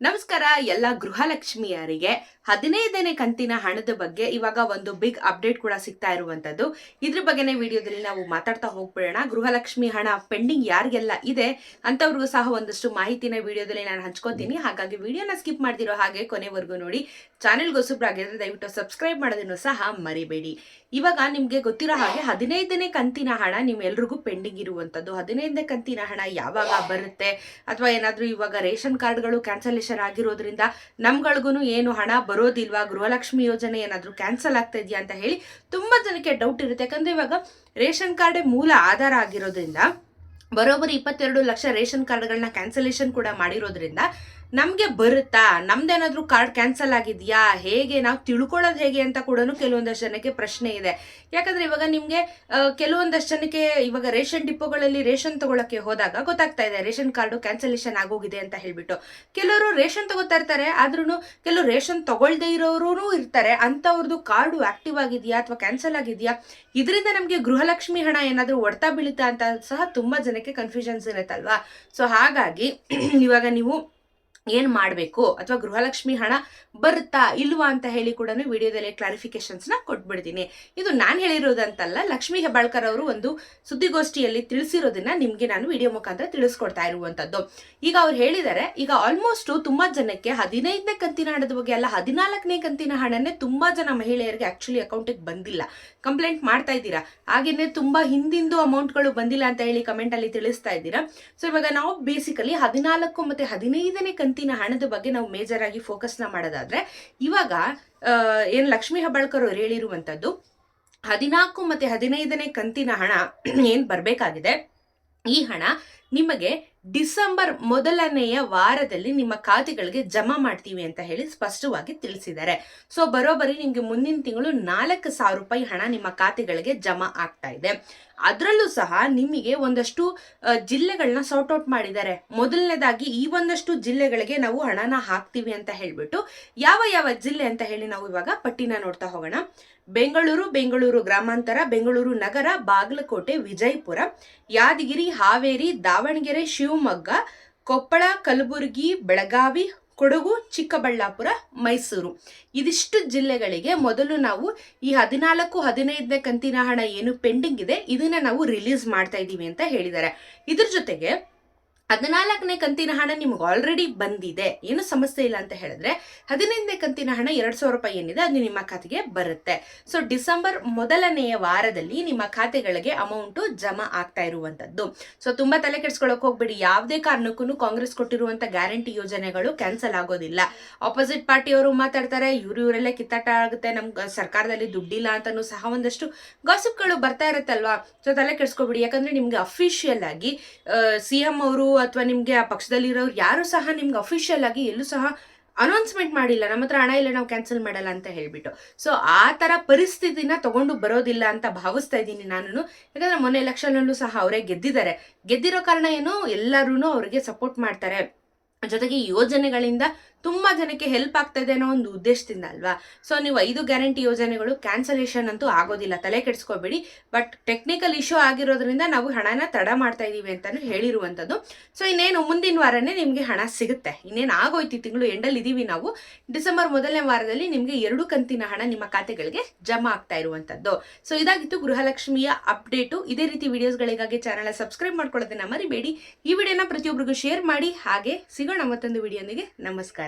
ನಮಸ್ಕಾರ ಎಲ್ಲ ಗೃಹಲಕ್ಷ್ಮಿಯರಿಗೆ ಹದಿನೈದನೇ ಕಂತಿನ ಹಣದ ಬಗ್ಗೆ ಇವಾಗ ಒಂದು ಬಿಗ್ ಅಪ್ಡೇಟ್ ಕೂಡ ಸಿಗ್ತಾ ಇರುವಂತದ್ದು. ಇದ್ರ ಬಗ್ಗೆನೇ ವಿಡಿಯೋದಲ್ಲಿ ನಾವು ಮಾತಾಡ್ತಾ ಹೋಗ್ಬಿಡೋಣ. ಗೃಹಲಕ್ಷ್ಮಿ ಹಣ ಪೆಂಡಿಂಗ್ ಯಾರಿಗೆಲ್ಲ ಇದೆ ಅಂತವ್ರಿಗೂ ಸಹ ಒಂದಷ್ಟು ಮಾಹಿತಿನ ವಿಡಿಯೋದಲ್ಲಿ ನಾನು ಹಂಚ್ಕೊತೀನಿ. ಹಾಗಾಗಿ ವಿಡಿಯೋನ ಸ್ಕಿಪ್ ಮಾಡ್ತಿರೋ ಹಾಗೆ ಕೊನೆವರೆಗೂ ನೋಡಿ. ಚಾನೆಲ್ ಹೊಸಬ್ರಾಗಿದ್ರೆ ದಯವಿಟ್ಟು ಸಬ್ಸ್ಕ್ರೈಬ್ ಮಾಡೋದನ್ನು ಸಹ ಮರಿಬೇಡಿ. ಇವಾಗ ನಿಮ್ಗೆ ಗೊತ್ತಿರೋ ಹಾಗೆ ಹದಿನೈದನೇ ಕಂತಿನ ಹಣ ನಿಮ್ಮೆಲ್ರಿಗೂ ಪೆಂಡಿಂಗ್ ಇರುವಂತದ್ದು. ಹದಿನೈದನೇ ಕಂತಿನ ಹಣ ಯಾವಾಗ ಬರುತ್ತೆ? ಅಥವಾ ಏನಾದ್ರೂ ಇವಾಗ ರೇಷನ್ ಕಾರ್ಡ್ಗಳು ಕ್ಯಾನ್ಸಲೇಷನ್ ಆಗಿರೋದ್ರಿಂದ ನಮ್ಗಳಿಗೂ ಏನು ಹಣ ಬರೋದಿಲ್ವಾ? ಗೃಹಲಕ್ಷ್ಮಿ ಯೋಜನೆ ಏನಾದ್ರೂ ಕ್ಯಾನ್ಸಲ್ ಆಗ್ತಾ ಇದೆಯಾ ಅಂತ ಹೇಳಿ ತುಂಬಾ ಜನಕ್ಕೆ ಡೌಟ್ ಇರುತ್ತೆ. ಯಾಕಂದ್ರೆ ಇವಾಗ ರೇಷನ್ ಕಾರ್ಡೇ ಮೂಲ ಆಧಾರ ಆಗಿರೋದ್ರಿಂದ ಬರೋಬ್ಬರಿ ಇಪ್ಪತ್ತೆರಡು ಲಕ್ಷ ರೇಷನ್ ಕಾರ್ಡ್ಗಳನ್ನ ಕ್ಯಾನ್ಸಲೇಷನ್ ಕೂಡ ಮಾಡಿರೋದ್ರಿಂದ ನಮಗೆ ಬರುತ್ತಾ? ನಮ್ದೇನಾದ್ರೂ ಕಾರ್ಡ್ ಕ್ಯಾನ್ಸಲ್ ಆಗಿದೆಯಾ? ಹೇಗೆ? ನಾವು ತಿಳ್ಕೊಳ್ಳೋದು ಹೇಗೆ ಅಂತ ಕೂಡ ಕೆಲವೊಂದಷ್ಟು ಜನಕ್ಕೆ ಪ್ರಶ್ನೆ ಇದೆ. ಯಾಕಂದ್ರೆ ಇವಾಗ ನಿಮಗೆ ಕೆಲವೊಂದಷ್ಟು ಜನಕ್ಕೆ ಇವಾಗ ರೇಷನ್ ಡಿಪೋಗಳಲ್ಲಿ ರೇಷನ್ ತಗೊಳಕ್ಕೆ ಹೋದಾಗ ಗೊತ್ತಾಗ್ತಾ ಇದೆ, ರೇಷನ್ ಕಾರ್ಡು ಕ್ಯಾನ್ಸಲೇಷನ್ ಆಗೋಗಿದೆ ಅಂತ ಹೇಳ್ಬಿಟ್ಟು. ಕೆಲವರು ರೇಷನ್ ತಗೋತಾ ಇರ್ತಾರೆ ಆದ್ರೂ ಕೆಲವರು ರೇಷನ್ ತಗೊಳ್ದೇ ಇರೋರು ಇರ್ತಾರೆ. ಅಂಥವ್ರದ್ದು ಕಾರ್ಡು ಆಕ್ಟಿವ್ ಆಗಿದೆಯಾ ಅಥವಾ ಕ್ಯಾನ್ಸಲ್ ಆಗಿದೆಯಾ? ಇದರಿಂದ ನಮಗೆ ಗೃಹಲಕ್ಷ್ಮಿ ಹಣ ಏನಾದರೂ ಒಡ್ತಾ ಬೀಳುತ್ತಾ ಅಂತ ಸಹ ತುಂಬಾ ಜನಕ್ಕೆ ಕನ್ಫ್ಯೂಷನ್ಸ್ ಇರುತ್ತಲ್ವಾ? ಸೊ ಹಾಗಾಗಿ, ಇವಾಗ ನೀವು ಏನ್ ಮಾಡಬೇಕು ಅಥವಾ ಗೃಹಲಕ್ಷ್ಮಿ ಹಣ ಬರುತ್ತಾ ಇಲ್ವಾ ಅಂತ ಹೇಳಿ ಕೂಡ ವಿಡಿಯೋದಲ್ಲಿ ಕ್ಲಾರಿಫಿಕೇಶನ್ಸ್ನ ಕೊಟ್ಬಿಡ್ತೀನಿ. ಇದು ನಾನು ಹೇಳಿರೋದಂತಲ್ಲ, ಲಕ್ಷ್ಮಿ ಹೆಬ್ಬಾಳ್ಕರ್ ಅವರು ಒಂದು ಸುದ್ದಿಗೋಷ್ಠಿಯಲ್ಲಿ ತಿಳಿಸಿರೋದನ್ನ ನಿಮಗೆ ನಾನು ವಿಡಿಯೋ ಮುಖಾಂತರ ತಿಳಿಸ್ಕೊಡ್ತಾ ಇರುವಂಥದ್ದು ಈಗ ಅವ್ರು ಹೇಳಿದ್ದಾರೆ ಈಗ ಆಲ್ಮೋಸ್ಟ್ ತುಂಬಾ ಜನಕ್ಕೆ ಹದಿನೈದನೇ ಕಂತಿನ ಹಣದ ಬಗ್ಗೆ ಅಲ್ಲ, ಹದಿನಾಲ್ಕನೇ ಕಂತಿನ ಹಣನೇ ತುಂಬಾ ಜನ ಮಹಿಳೆಯರಿಗೆ ಆಕ್ಚುಲಿ ಅಕೌಂಟಿಗೆ ಬಂದಿಲ್ಲ. ಕಂಪ್ಲೇಂಟ್ ಮಾಡ್ತಾ ಇದ್ದೀರಾ? ಹಾಗೇನೆ ತುಂಬಾ ಹಿಂದಿಂದು ಅಮೌಂಟ್ಗಳು ಬಂದಿಲ್ಲ ಅಂತ ಹೇಳಿ ಕಮೆಂಟ್ ಅಲ್ಲಿ ತಿಳಿಸ್ತಾ ಇದ್ದೀರಾ? ಸೊ ಇವಾಗ ನಾವು ಬೇಸಿಕಲಿ ಹದಿನಾಲ್ಕು ಮತ್ತೆ ಹದಿನೈದನೇ ಕಂತಿನ ಹಣದ ಬಗ್ಗೆ ನಾವು ಮೇಜರ್ ಆಗಿ ಫೋಕಸ್ನ ಮಾಡೋದಾದ್ರೆ, ಇವಾಗ ಏನು ಲಕ್ಷ್ಮೀ ಹೆಬ್ಬಾಳ್ಕರ್ ಅವ್ರು ಹೇಳಿರುವಂತದ್ದು ಹದಿನಾಲ್ಕು ಮತ್ತೆ ಹದಿನೈದನೇ ಕಂತಿನ ಹಣ ಏನ್ ಬರ್ಬೇಕಾಗಿದೆ, ಈ ಹಣ ನಿಮಗೆ ಡಿಸೆಂಬರ್ ಮೊದಲನೆಯ ವಾರದಲ್ಲಿ ನಿಮ್ಮ ಖಾತೆಗಳಿಗೆ ಜಮಾ ಮಾಡ್ತೀವಿ ಅಂತ ಹೇಳಿ ಸ್ಪಷ್ಟವಾಗಿ ತಿಳಿಸಿದ್ದಾರೆ. ಸೊ ಬರೋಬ್ಬರಿ ನಿಮಗೆ ಮುಂದಿನ ತಿಂಗಳು ನಾಲ್ಕು ಸಾವಿರ ರೂಪಾಯಿ ಹಣ ನಿಮ್ಮ ಖಾತೆಗಳಿಗೆ ಜಮಾ ಆಗ್ತಾ ಇದೆ. ಅದರಲ್ಲೂ ಸಹ ನಿಮಗೆ ಒಂದಷ್ಟು ಜಿಲ್ಲೆಗಳನ್ನ ಸಾರ್ಟ್ ಔಟ್ ಮಾಡಿದ್ದಾರೆ. ಮೊದಲನೇದಾಗಿ ಈ ಒಂದಷ್ಟು ಜಿಲ್ಲೆಗಳಿಗೆ ನಾವು ಹಣನ ಹಾಕ್ತೀವಿ ಅಂತ ಹೇಳ್ಬಿಟ್ಟು ಯಾವ ಯಾವ ಜಿಲ್ಲೆ ಅಂತ ಹೇಳಿ ನಾವು ಇವಾಗ ಪಟ್ಟಿನ ನೋಡ್ತಾ ಹೋಗೋಣ. ಬೆಂಗಳೂರು ಬೆಂಗಳೂರು ಗ್ರಾಮಾಂತರ, ಬೆಂಗಳೂರು ನಗರ, ಬಾಗಲಕೋಟೆ, ವಿಜಯಪುರ, ಯಾದಗಿರಿ, ಹಾವೇರಿ, ದಾವಣಗೆರೆ ಶಿವಮೊಗ್ಗ, ಕೊಪ್ಪಳ, ಕಲಬುರಗಿ, ಬೆಳಗಾವಿ, ಕೊಡಗು, ಚಿಕ್ಕಬಳ್ಳಾಪುರ, ಮೈಸೂರು. ಇದಿಷ್ಟು ಜಿಲ್ಲೆಗಳಿಗೆ ಮೊದಲು ನಾವು ಈ ಹದಿನಾಲ್ಕು, ಹದಿನೈದನೇ ಕಂತಿನ ಹಣ ಏನು ಪೆಂಡಿಂಗ್ ಇದೆ, ಇದನ್ನ ನಾವು ರಿಲೀಸ್ ಮಾಡ್ತಾ ಇದ್ದೀವಿ ಅಂತ ಹೇಳಿದ್ದಾರೆ. ಇದ್ರ ಜೊತೆಗೆ ಹದಿನಾಲ್ಕನೇ ಕಂತಿನ ಹಣ ನಿಮ್ಗೆ ಆಲ್ರೆಡಿ ಬಂದಿದೆ. ಏನು ಸಮಸ್ಯೆ ಇಲ್ಲ ಅಂತ ಹೇಳಿದ್ರೆ ಹದಿನೈದನೇ ಕಂತಿನ ಹಣ ಎರಡು ಸಾವಿರ ರೂಪಾಯಿ ಏನಿದೆ, ಅದು ನಿಮ್ಮ ಖಾತೆಗೆ ಬರುತ್ತೆ. ಸೊ ಡಿಸೆಂಬರ್ ಮೊದಲನೆಯ ವಾರದಲ್ಲಿ ನಿಮ್ಮ ಖಾತೆಗಳಿಗೆ ಅಮೌಂಟ್ ಜಮಾ ಆಗ್ತಾ ಇರುವಂತದ್ದು. ಸೊ ತುಂಬಾ ತಲೆ ಕೆಡ್ಸ್ಕೊಳಕ್ ಹೋಗ್ಬೇಡಿ. ಯಾವುದೇ ಕಾರಣಕ್ಕೂ ಕಾಂಗ್ರೆಸ್ ಕೊಟ್ಟಿರುವಂತ ಗ್ಯಾರಂಟಿ ಯೋಜನೆಗಳು ಕ್ಯಾನ್ಸಲ್ ಆಗೋದಿಲ್ಲ. ಆಪೋಸಿಟ್ ಪಾರ್ಟಿಯವರು ಮಾತಾಡ್ತಾರೆ, ಇವ್ರು ಇವರೆಲ್ಲ ಕಿತ್ತಾಟ ಆಗುತ್ತೆ ನಮ್ಗೆ ಸರ್ಕಾರದಲ್ಲಿ ದುಡ್ಡಿಲ್ಲ ಅಂತಾನು ಸಹ ಒಂದಷ್ಟು ಗಾಸಿಪ್ಗಳು ಬರ್ತಾ ಇರುತ್ತಲ್ವಾ? ಸೊ ತಲೆ ಕೆಡ್ಸ್ಕೊಬಿಡಿ. ಯಾಕಂದ್ರೆ ನಿಮ್ಗೆ ಅಫಿಷಿಯಲ್ ಆಗಿ ಸಿ ಎಂ ಅವರು ಅಥವಾ ನಿಮಗೆ ಆ ಪಕ್ಷದಲ್ಲಿರೋರು ಯಾರು ಸಹ ನಿಮ್ಗೆ ಅಫಿಷಿಯಲ್ ಆಗಿ ಎಲ್ಲೂ ಸಹ ಅನೌನ್ಸ್ಮೆಂಟ್ ಮಾಡಿಲ್ಲ, ನಮ್ಮ ಹತ್ರ ಹಣ ಇಲ್ಲ, ನಾವು ಕ್ಯಾನ್ಸಲ್ ಮಾಡಲ್ಲ ಅಂತ ಹೇಳಿಬಿಟ್ಟು. ಸೊ ಆ ಥರ ಪರಿಸ್ಥಿತಿನ ತಗೊಂಡು ಬರೋದಿಲ್ಲ ಅಂತ ಭಾವಿಸ್ತಾ ಇದ್ದೀನಿ ನಾನು ಯಾಕಂದ್ರೆ ಮೊನ್ನೆ ಎಲೆಕ್ಷನ್ ಅಲ್ಲೂ ಸಹ ಅವರೇ ಗೆದ್ದಿದ್ದಾರೆ. ಗೆದ್ದಿರೋ ಕಾರಣ ಏನು? ಎಲ್ಲರೂ ಅವರಿಗೆ ಸಪೋರ್ಟ್ ಮಾಡ್ತಾರೆ. ಜೊತೆಗೆ ಯೋಜನೆಗಳಿಂದ ತುಂಬಾ ಜನಕ್ಕೆ ಹೆಲ್ಪ್ ಆಗ್ತಾ ಇದೆ ಅನ್ನೋ ಒಂದು ಉದ್ದೇಶದಿಂದ ಅಲ್ವಾ? ಸೊ ನೀವು ಐದು ಗ್ಯಾರಂಟಿ ಯೋಜನೆಗಳು ಕ್ಯಾನ್ಸಲೇಷನ್ ಅಂತೂ ಆಗೋದಿಲ್ಲ. ತಲೆ ಕೆಡಿಸ್ಕೋಬೇಡಿ. ಬಟ್ ಟೆಕ್ನಿಕಲ್ ಇಶ್ಯೂ ಆಗಿರೋದ್ರಿಂದ ನಾವು ಹಣನ ತಡ ಮಾಡ್ತಾ ಇದ್ದೀವಿ ಅಂತಾನು ಹೇಳಿರುವಂತದ್ದು ಸೊ ಇನ್ನೇನು ಮುಂದಿನ ವಾರನೇ ನಿಮಗೆ ಹಣ ಸಿಗುತ್ತೆ. ಇನ್ನೇನು ಆಗೋಯ್ತು ತಿಂಗಳು ಎಂಡಲ್ಲಿ ಇದೀವಿ ನಾವು. ಡಿಸೆಂಬರ್ ಮೊದಲನೇ ವಾರದಲ್ಲಿ ನಿಮಗೆ ಎರಡು ಕಂತಿನ ಹಣ ನಿಮ್ಮ ಖಾತೆಗಳಿಗೆ ಜಮಾ ಆಗ್ತಾ ಇರುವಂತದ್ದು ಸೊ ಇದಾಗಿತ್ತು ಗೃಹಲಕ್ಷ್ಮಿಯ ಅಪ್ಡೇಟು ಇದೇ ರೀತಿ ವಿಡಿಯೋಸ್ಗಳಿಗಾಗಿ ಚಾನಲ್ ಸಬ್ಸ್ಕ್ರೈಬ್ ಮಾಡ್ಕೊಳ್ಳೋದನ್ನ ಮರಿಬೇಡಿ. ಈ ವಿಡಿಯೋನ ಪ್ರತಿಯೊಬ್ಬರಿಗೂ ಶೇರ್ ಮಾಡಿ. ಹಾಗೆ ಸಿಗೋಣ ಮತ್ತೊಂದು ವಿಡಿಯೋನಿಗೆ ನಮಸ್ಕಾರ.